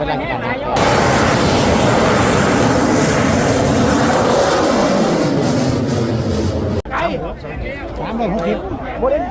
กำลังการนับสามร้อยหกสิบตึ้ง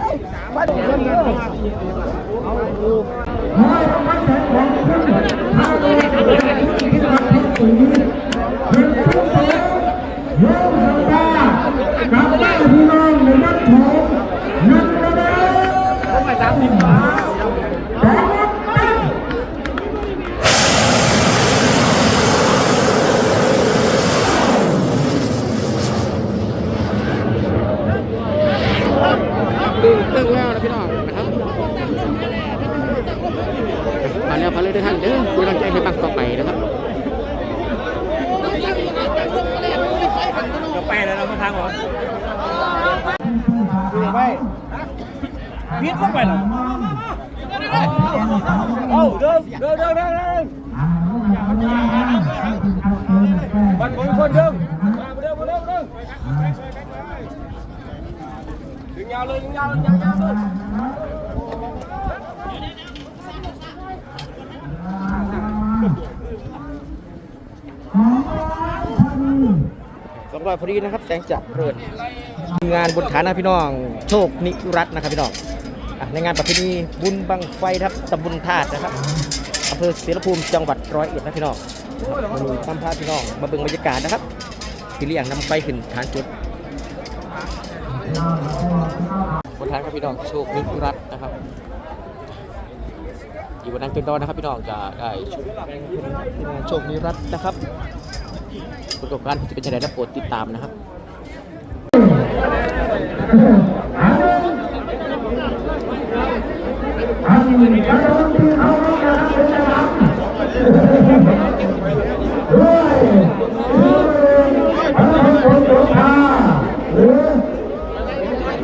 แล้วนะพี่น้องนะครับมาแล้วพาเลยด้วยท่านเด้อเป็นกำลังใจให้ปังต่อไปนะครับจะไปแล้วเราทางหรอไปพีดเข้าไปหรอโอ้เดินเดินเดินเดินเดินบันคนคนเดินเดินเดินเดิน ยาวเลยยิงยาวเลยยาวเลยสองร้อยพอดีนะครับแสงจับเริญงานบุญฐานนะพี่น้องโชคนิรัตน์นะครับพี่น้องในงานประเพณีบุญบังไฟครับตำบลธาตุนะครับอำเภอเสรภูมิจังหวัดร้อยเอ็ดนะพี่น้องมาดูตามภาพพี่น้องมาเบิ่งบรรยากาศนะครับที่เลี้ยงนำไฟขึ้นฐานจุด บนทานครับพี่น้องโชคนิรัตน์นะครับอยู่บนนั้นเป็นดอนนะครับพี่น้องจะได้ชุดโชคนิรัตน์นะครับประสบการณ์จะเป็นยังไงนะโปรดติดตามนะครับ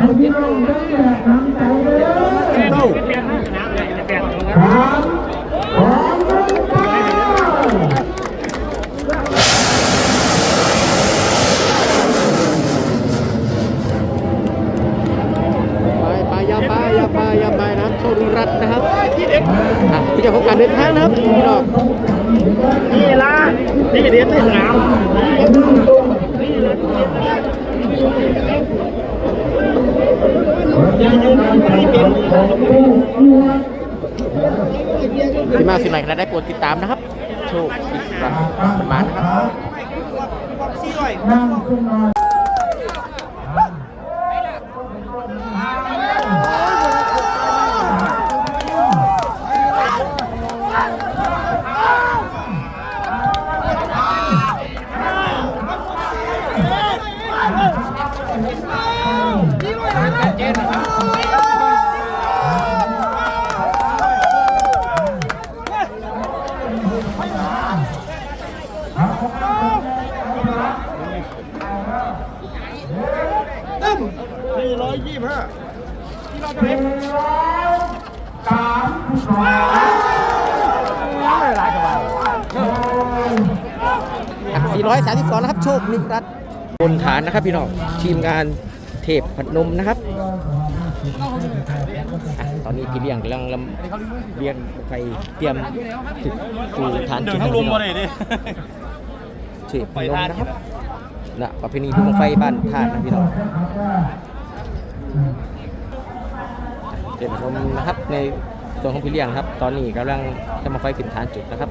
องพันสองพันเจ็ดเก้า ไปไปอยาไปอยาไปอยาไปนะครับโชคดีรัตน์นะครับอะพี่เจ้าของการเดินทางนะครับพี่น้อง นี่ละนี่เรียนที่สนาม สิ มาสิไหนกันได้โปรดติดตามนะครับ โชคานนะครับพี่น้องทีมงานเทพพนมนะครับอะตอนนี้พี่เลี้ยงกำลังลำเลี้ยงไฟเตรียมถึงสู่ฐานเดิจุนดทั้งลมมาเลยดิเทพพนมนะครับนะประเพณีบุญบั้งไฟบ้านธาตุนะพี่น้องเทพพนมนะครับในส่วนของพี่เลี้ยงครับ ตอนนี้กำลังจะมาไฟขึ้นฐานจุดนะครับ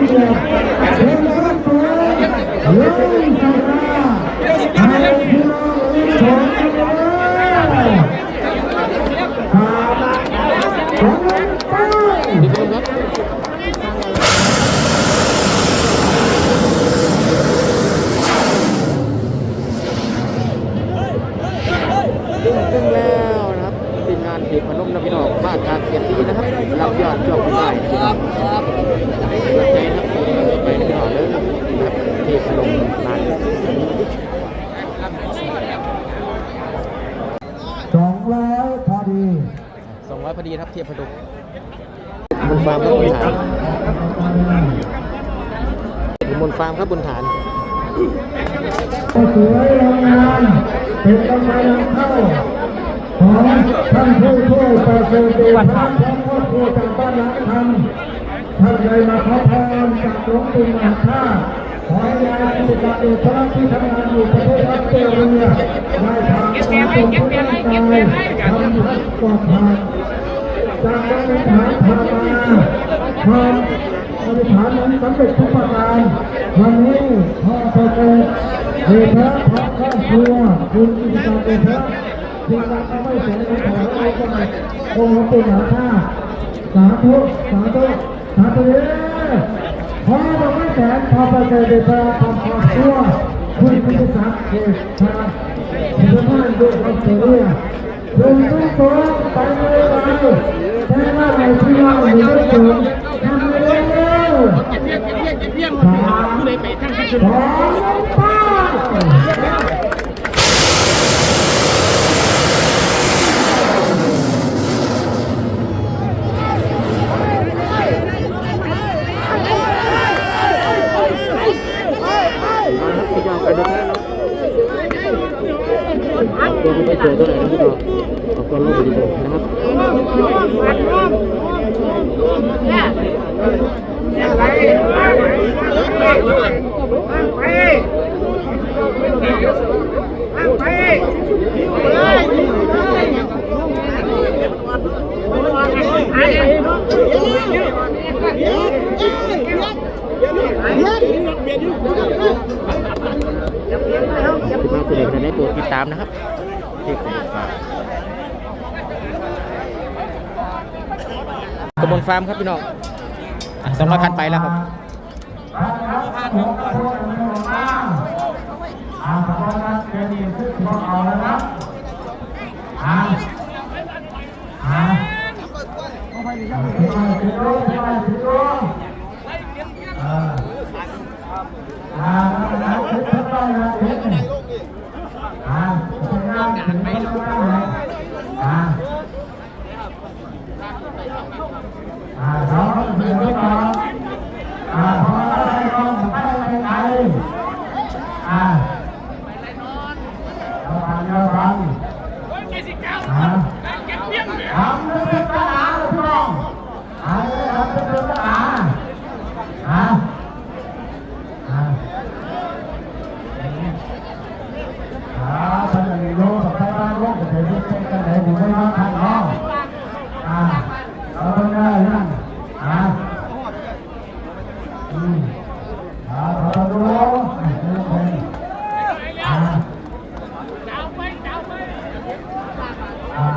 สียบทีนะครับรับยอดจบได้นะครับใจนะครับไปพี่อเลยนะครับเพจพนมนานสองร้อยพอดีสองร้อยพอดีครับเทียบพนมบนฟาร์มครับบนฐานบนฟาร์มครับบนฐานสวยงามเป็นกำลังเข้า ท่านผู้ช่วยประเสริฐเดชพระพร้อครอบครัวจากบ้านหลังคำท่านใดมาขอพรจากหลวงปู่มหาธาตุขอให้ยายสุขเดชพระที่ทำงานอยู่ประเทศออสเตรเลียได้ผ่านการทรงพระร่างกายทำให้ปลอดภัยจากการบริหารพามาความบริหารนั้นสำเร็จทุกประการวันนี้พ่อประเสริฐเดชะพระครอบครัวคุณกิจการเดชะ สิ่งใดก็ไม่เสียในขอให้ก็ไม่องค์หลวงปู่มหาธาสาธุสาธุสาธุเด้อพ่อบอกไม่แสนพ่อประเสริฐเดชะทำครอบครัวคุณกิจศักดิ์เดชะที่ทำงานอยู่ออสเตรเลียลงทุกตัวไปเลยไปแค่ว่าไหนที่เราไม่ได้ถึงทำไปเร็วสามสองป้ามาครับพี่น้องไปดูแค่เนาะตัวไม่เจอตัวไหนนะพี่น้องเอาตัวลงไปดีๆนะครับ สิบห้โปรดติดตามนะครับเด็กของฟาร์มกระบวนฟาร์มครับพี่น้องสองร้อยคันไปแล้วครับอ่า ขอบคุณนะเจดีย์ขึ้นพอเอาแล้วนะอ่าอ่าไปสิโลไปสิโลอ่าอ่านะคิดเข้าไปนะคิดอ่าไปนั่งถึงไปนั่งเลยอ่าอ่าน้องเดี๋ยวก่อนอ่าพออะไรก็ไปไป อ่าเอาพันเอาพันอ่าทำเรื่องปัญหาพี่น้องอ่าทำเรื่องปัญหาอ่าอ่าอ่าพันธุ์โลสับไปบ้านโลกจะเป็นเป็นกันไหนผมไม่มาพันน้องอ่าเอาไปได้นั่นอ่าอืม อ่าขอดูอ่าอ่า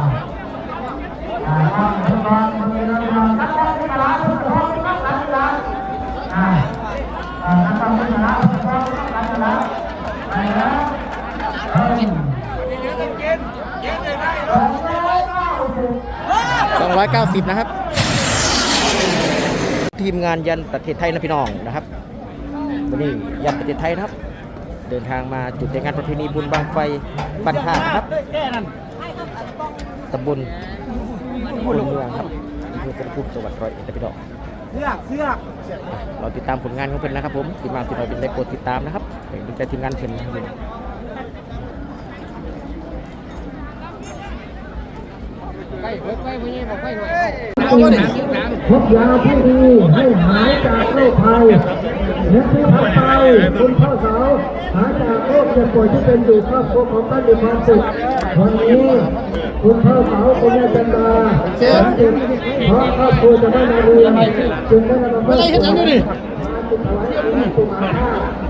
อ่าทำทุกวันมีเรื่องมาตั้งแต่ที่ตลาดทุกคนตั้งแต่ที่ตลาดอ่าอ่าตั้งแต่ที่ตลาดทุกคนตั้งแต่ที่ตลาดไปแล้วเฮ้ยสองร้อยเก้าสิบ 290 นะครับ ทีมงานยันประเทศไทยนะพี่น้องนะครับวันนี้ยันประเทศไทยนะครับ เดินทางมาจุดแต่งงานประเพณีบุญบางไฟบันทานครับตำบลพลเมืองครับอำเภอเสรภูมิจังหวัดร้อยเอ็ดนะพี่น้องเสือกเสือกเราติดตามผลงานของเพิ่อนนะครับผมทีมงานที่เราเป็นได้โปรดติดตามนะครับเป็นใจทีมงานเพิ่นนะครับ พบยาที่ดีให้หายจากโรคภัยและที่ผ่านไปคุณพ่อสาวหายจากโรคเจ็บป่วยที่เป็นอยู่ครอบครัวของท่านมีความสุขวันนี้คุณพ่อสาวคุณแม่จันดาเพราะครอบครัวจะไม่มาเรียนจึงได้มาไม่ได้เห็นอยู่ดิขอให้เขาเข้าแขนของคุณพ่อ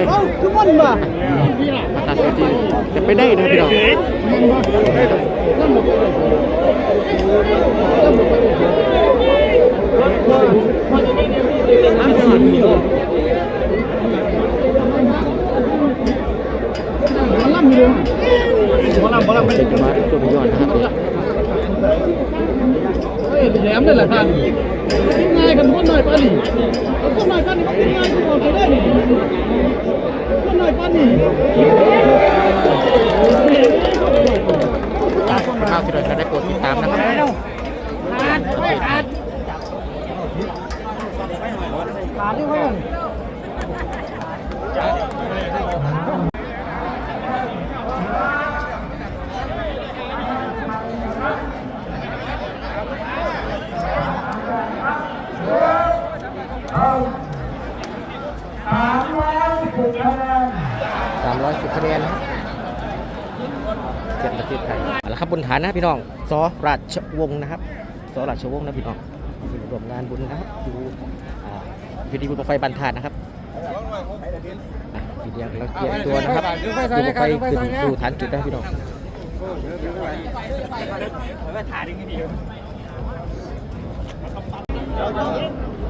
เลยทุกคนมาตัดสินใจจะไปได้นะพี่น้องเจ็ดมาตัวยอดนะครับ เอ้ยแหลมนี่แหละท่านง่ายกันคนหน่อยป้านี่คนหน่อยป้านี่มันง่ายทุกคนไปได้นี่คนหน่อยป้านี่ข้าวสิเราจะได้โปรดติดตามนะครับส 310คะแนนนะเจ็ดประเทศไทยแล้วครับบนฐานนะพี่น้องซอราชวงศ์นะครับซอราชวงศ์นะพี่น้องรวมงานบุญนะครับดูพิธีบุญไฟบันทานนะครับพี่เดียเราเตรียมตัวนะครับดูไฟขึ้นดูฐานจุดได้พี่น้องเดียว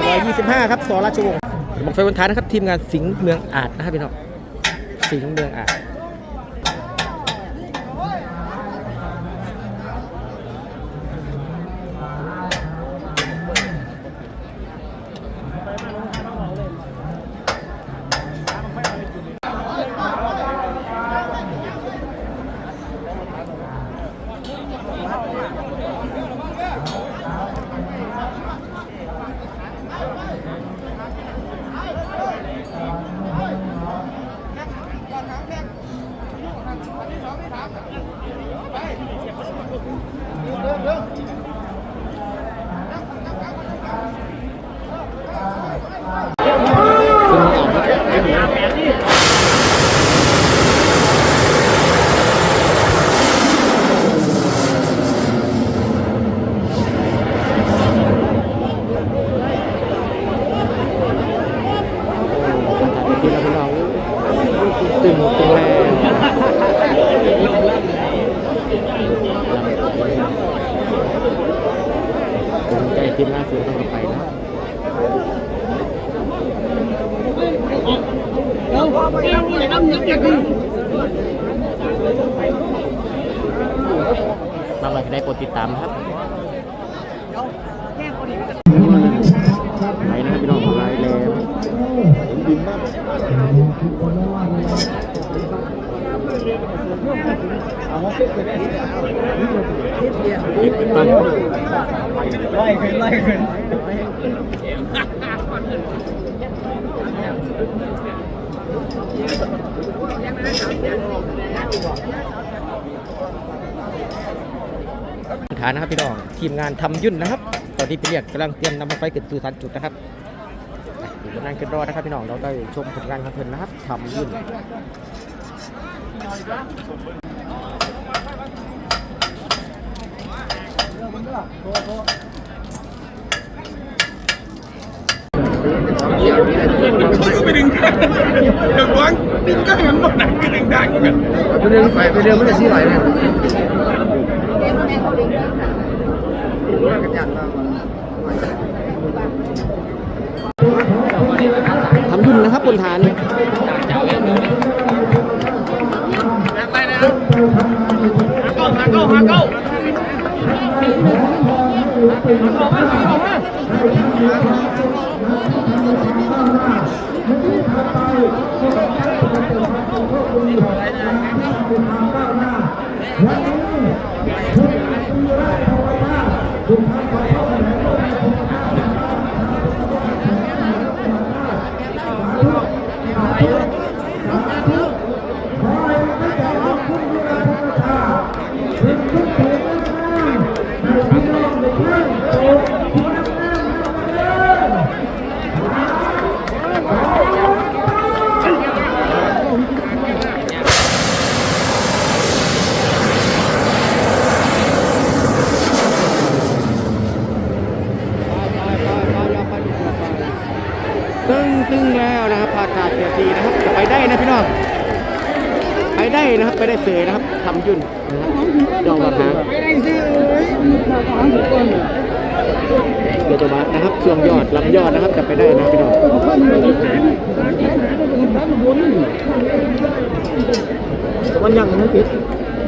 125 ครับสอราชวงศ์บอกไฟบนฐายนะครับ ทีมงานสิงห์เมืองอาจนะครับพี่น้องสิงห์เมืองอาจ ที่เราพี่น้องตึงตึงแรงตึงใจทีมล่าสุดต้องไปนะ เอาเอาเลยน้ำยักษ์ยักษ์ บางรายได้โปรดติดตามครับไปนะครับพี่น้องไลน์แล้วตั้งไล่ขึ้นไล่ขึ้น ฐานนะครับพี่น้องทีมงานทำยุ่นนะครับ ตอนนี้พี่เรียกกำลังเตรียมนำมาไฟเกิดสู่ฐานจุดนะครับอยู่กำลังขึ้นรอนะครับพี่น้องเราได้ชมผลงานของเพิ่นนะครับทำยุ่นไปดึงกันเดี๋ยววางดึงกันมันหมดหนักก็ดึงได้เหมือนกันไปเดินไปไปเดินไม่ได้ชี้ไหลเนี่ย ทำยุ่นนะครับบนฐานตึง ตึงแล้วนะครับพากาศเสียทีนะครับจะไปได้นะพี่น้องไปได้นะครับไปได้เสยนะครับทำยุ่นนะครับยอมรับนะไปได้ซื้อเลยมาขอหาก่อนเดี๋ยวจะมานะครับช่วงยอดลำยอดนะครับจะไปได้นะพี่น้องท่านเลยท่านท่านบนวันยังนะพี่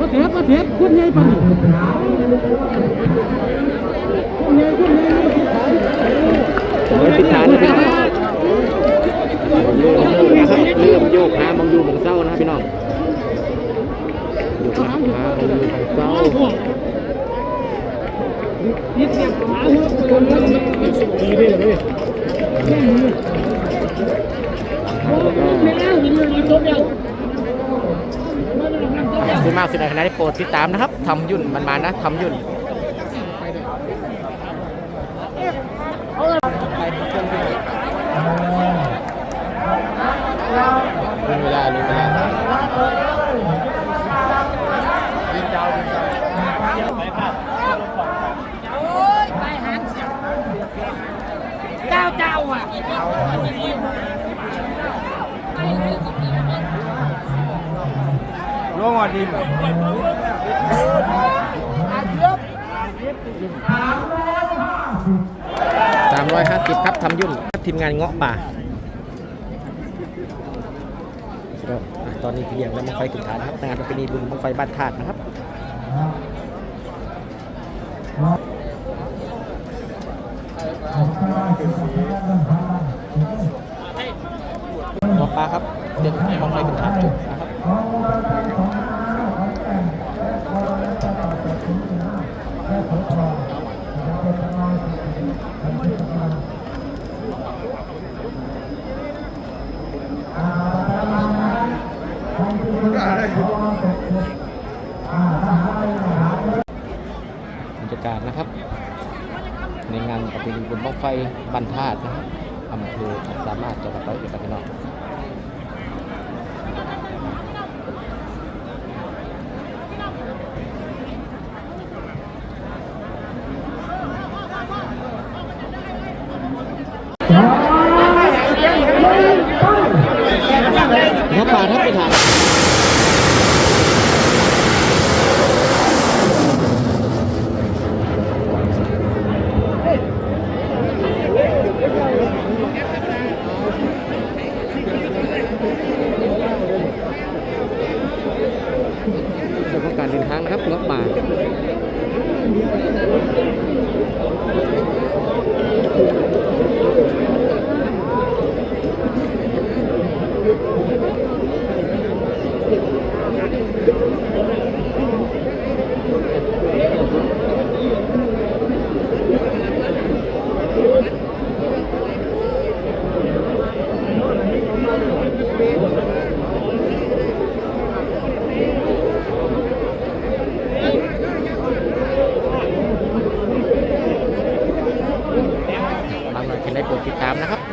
ประเทศประเทศคนใหญ่ปานคนใหญ่คนใหญ่เฮ้ยปิดฐานนะพี่น้องเริ่ม นะครับเริ่มโยกหามองยูมองเศร้านะครับพี่น้องโยกหามองยูมองเศร้ายิดเนี่ยหาหัวคนนั้นดีเลยเลยไม่แล้วนี่มันจบแล้วซื้อมากสุดในคณะที่โปรดติดตามนะครับทำยุ่นมันมานะทำยุ่นลืมเวลาลืมเวลา เจ้าเจ้าอะ ร่วงอะดีสามร้อยห้าสิบครับทำยุ่นทีมงานเงาะป่าตอนนี้เพียงแล้วมังไฟถึงฐานนะครับงานประเพณีบุญมังไฟบ้านธาตุนะครับเงาะป่าครับเดี๋ยวมังไฟถึงฐานจุดนะครับ บรรยากาศนะครับ ในงานปฏิบัติบุญบังไฟบรรทัดนะครับอำเภออาจสามารถจังหวัดร้อยเอ็ดครับพี่น้อง น้ำปลาท่านประธานเกี่ยวกับการเดินทางนะครับรถป่าบางหน่อยเห็น ได้โปรดติดตามนะครับ